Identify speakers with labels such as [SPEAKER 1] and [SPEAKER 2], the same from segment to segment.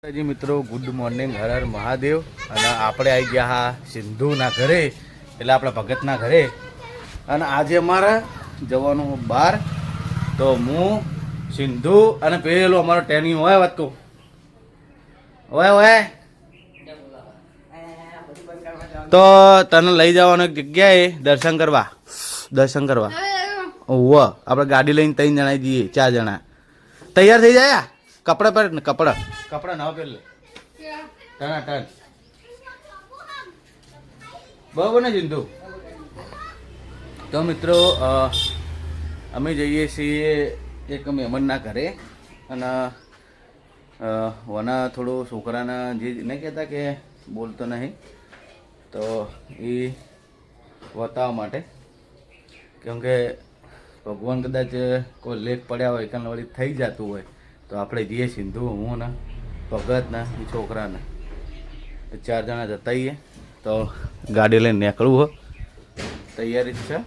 [SPEAKER 1] જી મિત્રો good morning Har Har Mahadev. અને આપણે આવી ગયા હા સિંધુના ઘરે એટલે આપણા ભગતના ઘરે. અને આજે અમારે જવાનું બહાર તો હું સિંધુ અને પેલો અમારો ટેની. હોય વાત કહું. હોય હોય તો તને લઈ જવાનું એક જગ્યાએ દર્શન કરવા. દર્શન કરવા. ઓવ આપણે ગાડી લઈને ત્રણ જણા જઈએ ચાર જણા. તૈયાર થઈ જાય કપડા પહેર ને કપડા. કપડા ના પહેર લે. ટના ટન બરાબર ને જિંદુ તો મિત્રો અમે જઈએ છીએ, એક મહેમાનના ઘરે. અને વના થોડું છોકરાના જે નહીં કહેતા કે બોલતો નહીં. તો એ બતાવવા માટે. કેમ કે ભગવાન કદાચ કોઈ લેખ પડ્યા હોય કારણ વળી થઈ જતું હોય. તો આપણે જઈએ સિંધુ હું ને ભગત ને એ છોકરાને. ચાર જણા જતા આવીએ તો ગાડી લઈને નીકળવું હો. તૈયારી જ છે.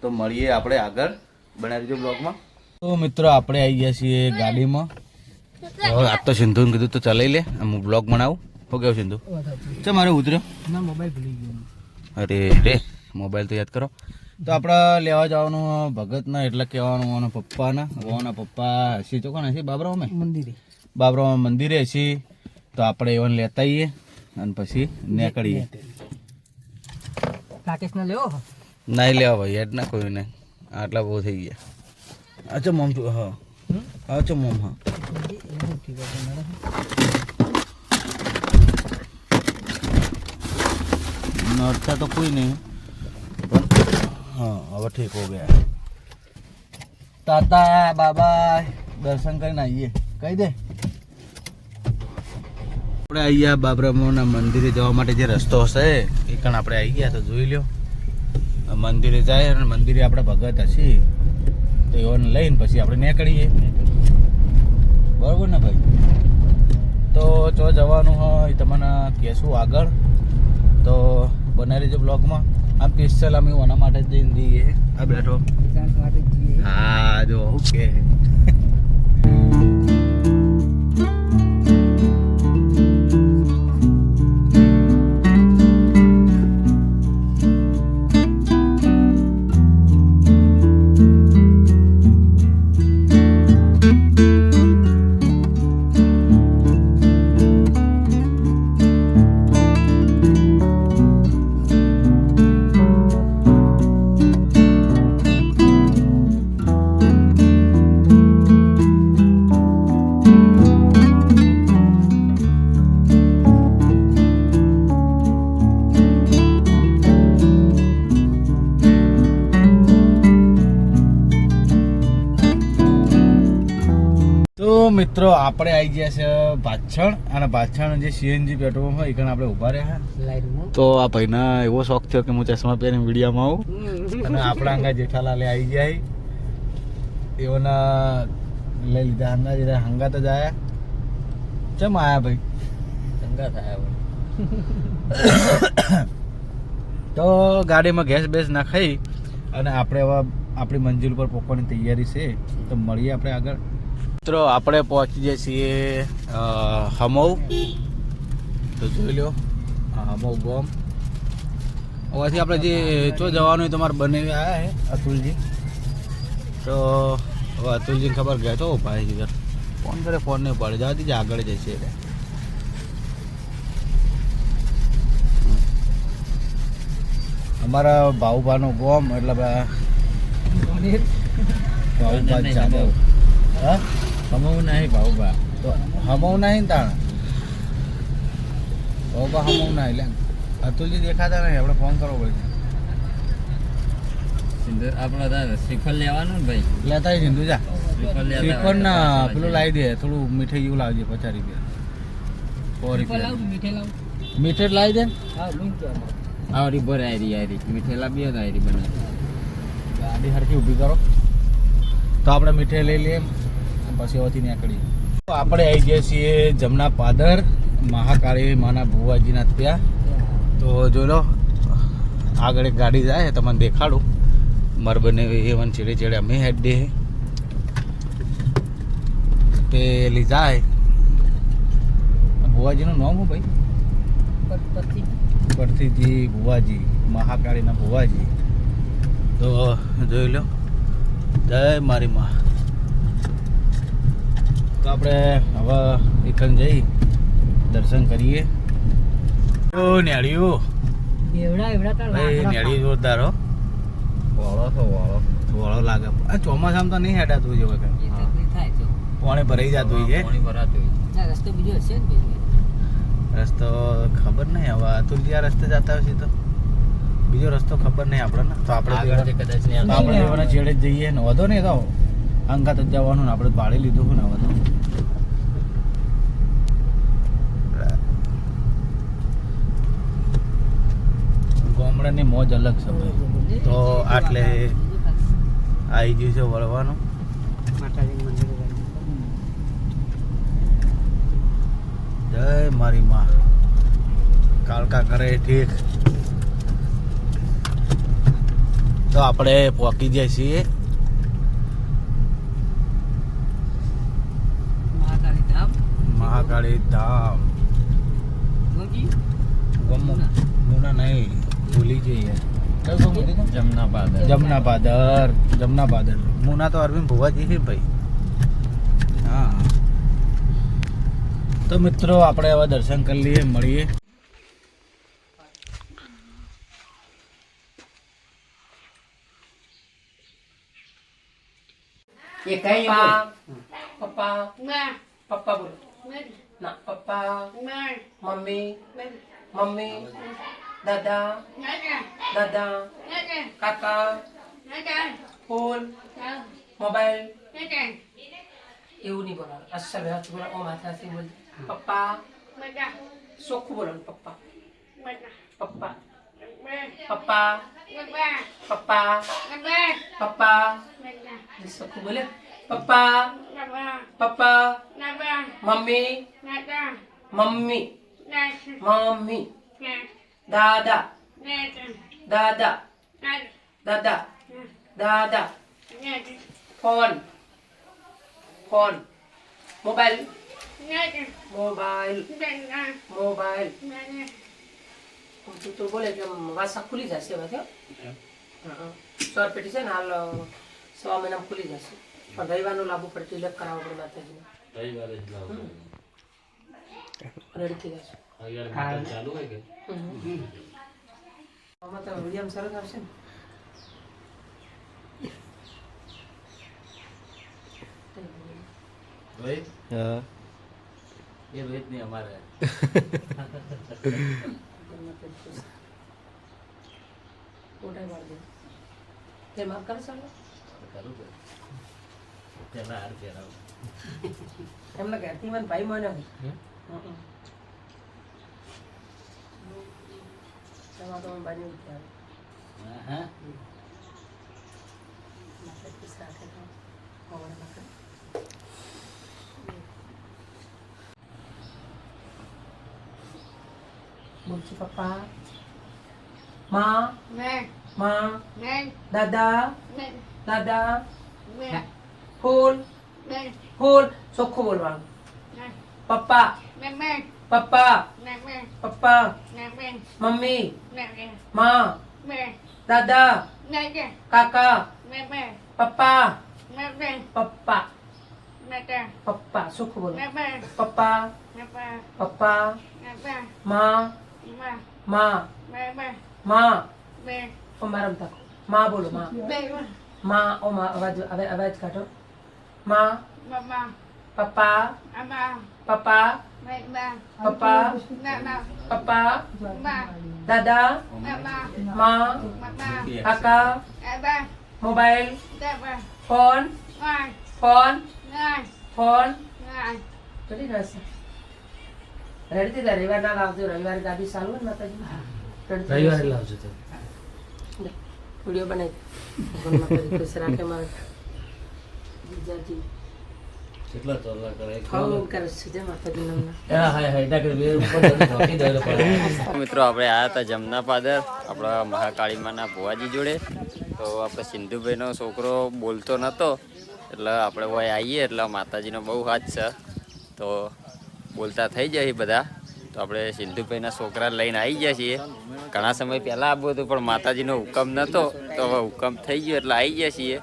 [SPEAKER 1] તો મળીએ આપણે આગળ. બનાવી દીજો બ્લોગમાં. તો મિત્રો આપણે આવી ગયા છીએ ગાડીમાં. હવે આજ તો સિંધુ કીધું તો ચલાવી લે. હું બ્લોગ બનાવું. શું કેવું સિંધુ? ચા મારે ઉતર્યો?
[SPEAKER 2] ના મોબાઈલ ભૂલી ગયો.
[SPEAKER 1] અરે રે મોબાઈલ તો યાદ કરો. તો આપણે લેવા જવાનું ભગતના એટલે કહેવાનું ઓના પપ્પાના. ઓના પપ્પા હસી તો કોણ હસી? બાબરા અમે?
[SPEAKER 2] મંદિરે.
[SPEAKER 1] બાબરા મંદિરે હસી. તો આપણે એવાને લેતા આવીએ અને પછી નીકળીએ.
[SPEAKER 2] રાકેશ ને લેવો
[SPEAKER 1] નહીં લેવા ભાઈ. યાદ ના કોઈને. આટલા બહુ થઈ ગયા. અચ્છા મમ હા. અચ્છા મોમ હા. નડતા તો કોઈ નહીં. પણ હા, હવે ઠીક હો ગયા. તાતા બાબા દર્શન કરીને આવીએ. કહી દે. આપણે ગયા બાબરામોના મંદિરે જવા માટે જે રસ્તો હશે, એ કણ આપણે આવી ગયા તો જોઈ લ્યો. મંદિરે જાય અને મંદિરે આપણે ભગત હશે. તો એઓને લઈને પછી આપણે નીકળીએ. બરાબર ને ભાઈ? તો જો જવાનું હોય તમને કહેશું આગળ, તો બનાવી લેજો બ્લોગમાં આમ સ્પેશિયલ અમે ઓના માટે જ જઈને જઈએ આ બેઠો. હા જો ઓકે મિત્રો આપણે આવી ગયા છે ભાછણ અને ભાછણ જે સીએનજી પેટ્રોલ હોય એ આપણે ઊભા રહ્યા. તો આ ભાઈના એવો શોખ થયો કે હું ચશ્મા પહેરીને વિડીયોમાં આવું. અને આપણા અંગા જેઠાલાલે આવી ગયા એઓના લઈ લીધા હંગા જીધા હંગા તો જાય. ચમ આયા ભાઈ? હંગા થયા તો ગાડીમાં ગેસ બેસ નાખાઈ અને આપણે હવે આપણી મંજિલ ઉપર પહોંચવાની તૈયારી છે. તો મળીએ આપણે આગળ. મિત્રો આપણે પહોંચી જઈએ છીએ હમૌ તો જોઈ લો હમૌ ગોમ. હવેથી આપણે જે ચો જવાનું તમારે બને આવ્યા છે અતુલજી. તો હવે અતુલજીને ખબર ગયા તો ભાઈ જીગર ફોન કરે ફોન નહીં પડે જવાથી જ આગળ જશે એટલે. અમારા ભાઉભાનું ગોમ એટલે ભાઉભા જાદવ હા? હમવું નહીં ભાઉભા તો હમવું નહીં તાણ? ભાઉભા હમવું નહીં લે અતુલજી દેખાતા નહીં આપણે ફોન કરવો પડશે
[SPEAKER 2] આપણે શ્રીફળ લેવાનું ને ભાઈ.
[SPEAKER 1] લેતા સિંધુ જા.
[SPEAKER 2] શ્રીફળ
[SPEAKER 1] ના પેલું લાવી દે થોડું મીઠાઈ એવું લાવજે પચાસ રૂપિયા. મીઠે લાવી? દે?
[SPEAKER 2] આવરી ભરે આયરી આયરી. મીઠેલા બી આયરી બને.
[SPEAKER 1] ગાડી હરખી ઊભી કરો. તો આપણે મીઠાઈ લઈ લઈએ. નીકળીએ. તો આપણે આવી ગયા છીએ જમના પાદર મહાકાળી માના ભુવાજીના ત્યાં. તો જોઈ લો આગળ એક ગાડી જાય તમને દેખાડું. મારે બંને એ વન ચીડે ચીડે અમે હેડ દે પેલી જાય. ભુવાજીનું નામ હું ભાઈ? પરથીજી ભુવાજી મહાકાળીના ભુવાજી. તો જોઈ લો જય મારી માં. તો આપણે હવે એકન જઈ દર્શન કરીએ. ઓ નેળિયું?
[SPEAKER 3] એવડા એવડા તો
[SPEAKER 1] ભાઈ નેળી જોરદાર હો.
[SPEAKER 2] વાળો તો વાળો.
[SPEAKER 1] વાળો લાગે. આ ચોમાસામાં તો નહીં હેડાતું જોવે કે પાણી ભરાઈ જતું હોય છે.
[SPEAKER 2] પાણી ભરાતું હોય.
[SPEAKER 3] ના રસ્તો બીજો હશે ને
[SPEAKER 1] રસ્તો ખબર નહીં. હવે અતુલજી આ રસ્તે જતા હશે તો. બીજો રસ્તો ખબર નહીં આપણને. તો આપણે
[SPEAKER 2] કદાચ નહીં
[SPEAKER 1] આપણે છેડે જઈએ ને. વધો નહીં તો અંગાત જ જવાનું આપણે પાડી લીધું ને વધો ગામડાની મોજ અલગ છે ભાઈ. તો આટલે આવી ગયું છે વળવાનું. જય મારી માં. કાળકા કરે ઠીક. તો આપણે પહોંચી જઈએ છીએ
[SPEAKER 3] મહાકાળી ધામ
[SPEAKER 1] મહાકાળી ધામ. મુના નહીં ભૂલી જઈએ.
[SPEAKER 2] જમના પાદર
[SPEAKER 1] જમના પાદર જમના પાદર મુના તો અરવિંદ ભુવાજી છે ભાઈ. હા. તો મિત્રો આપણે હવે દર્શન કરી લઈએ મળીએ.
[SPEAKER 3] એ કઈ
[SPEAKER 4] પપ્પા. પપ્પા. પપ્પા બોલો. ના પપ્પા મમ્મી મમ્મી દાદા દાદા કાકા ફોન મોબાઈલ એવું નહીં બોલવાનું અસર હાથ બોલો ઓ માથાથી બોલ પપ્પા ચોખ્ખું બોલવાનું પપ્પા પપ્પા પપ્પા પપ્પા પપ્પા ચોખ્ખું બોલે પપ્પા પપ્પા મમ્મી મમ્મી મમ્મી દાદા દાદા દાદા દાદા phone phone mobile mobile mobile તું તો બોલે કે વાસા ખુલી જશે હવે સર પેટી છે ને હાલ સવા મહિનામાં ખુલી જશે પણ રવિવારનું લાગુ પડે તિલક કરાવવો પડે માતાજીને. રેડી થઈ જશે હમ. આમાં તો વીડિયો સરસ આવશે ને?
[SPEAKER 1] રોહિત? હા. એ રોહિત નહીં અમારે.
[SPEAKER 4] પાડી દે. તે માફ કરશો
[SPEAKER 1] કરું
[SPEAKER 4] એમને કે તી મને ભાઈ મને તમારે તો બાજુ ઉઠ્યા
[SPEAKER 1] હા
[SPEAKER 4] માથે પીસ રાખે તો હવારે નાખે. બોલছি પપ્પા માં માં દાદા દાદા ફૂલ ફૂલ ચોખ્ખું બોલવાનું પપ્પા પપ્પા પપ્પા મમ્મી માં દાદા કાકા પપ્પા પપ્પા પપ્પા સુખ બોલો પપ્પા પપ્પા માં માં માં ઓ મારા રમતા માં બોલો માં માં ઓ માં અવાજ અવાજ અવાજ કાઢો માં પપ્પા પપ્પા પપ્પા પપ્પા દાદા માં કાકા મોબાઈલ ફોન ફોન ફોન ચડી રહેશે રેડી થઈ રવિવાર ના લાવજો રવિવારે ગાડી ચાલુ હોય ને માતાજી રવિવારે લાવજો વીડિયો બનાવી ભગવાન માતાજી ખુશ રાખે મારા જીજાજી
[SPEAKER 1] કેટલા ચોલા કરે?
[SPEAKER 4] ખાવું કરે છે જય
[SPEAKER 1] હા હા હા એટલે ઉપર
[SPEAKER 2] મિત્રો આપણે આયા હતા જમના પાદર આપણા મહાકાળી માના ભુવાજી જોડે. તો આપણે સિંધુભાઈનો છોકરો બોલતો નહોતો એટલે આપણે હોય આવીએ એટલે માતાજીનો બહુ હાથ છે. તો બોલતા થઈ જાય બધા. તો આપણે સિંધુભાઈના છોકરા લઈને આવી ગયા છીએ. ઘણા સમય પહેલાં આવવું હતું પણ માતાજીનો હુકમ નહોતો તો હવે હુકમ થઈ ગયો એટલે આવી ગયા છીએ.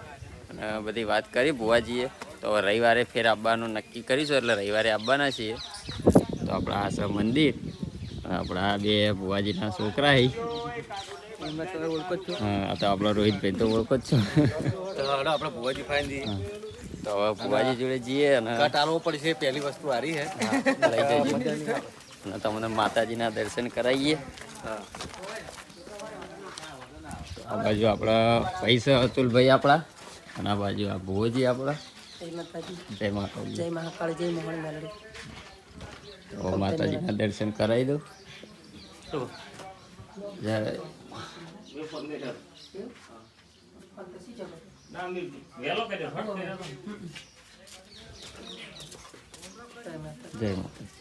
[SPEAKER 2] અને બધી વાત કરી ભુવાજીએ. તો રવિવારે ફેર આવવાનું નક્કી કરીશું એટલે રવિવારે આવવાના છીએ. તો આપણા આ મંદિર આપણા આ બે ભુવાજીના છોકરા હી. તો આપણા રોહિતભાઈ તો ઓળખો જ છો.
[SPEAKER 1] તો આપણે ભુવાજી ફાઈન
[SPEAKER 2] તો હવે ભુવાજી જોડે જઈએ અને
[SPEAKER 1] કટ પડશે પહેલી વસ્તુ હારી હે.
[SPEAKER 2] લઈ જઈએ. અને તમને માતાજીના દર્શન કરાવીએ.
[SPEAKER 1] હા.
[SPEAKER 2] આ બાજુ આપણા પૈસા અતુલભાઈ આપણા. અને આ બાજુ આ ભુવોજી આપણા?
[SPEAKER 4] જય માતાજી.
[SPEAKER 2] જય મહાકાળ
[SPEAKER 4] જય મહાકાળી જય મોહન મેલડી.
[SPEAKER 2] તો માતાજીના દર્શન કરાવી દો. જય જય માતાજી.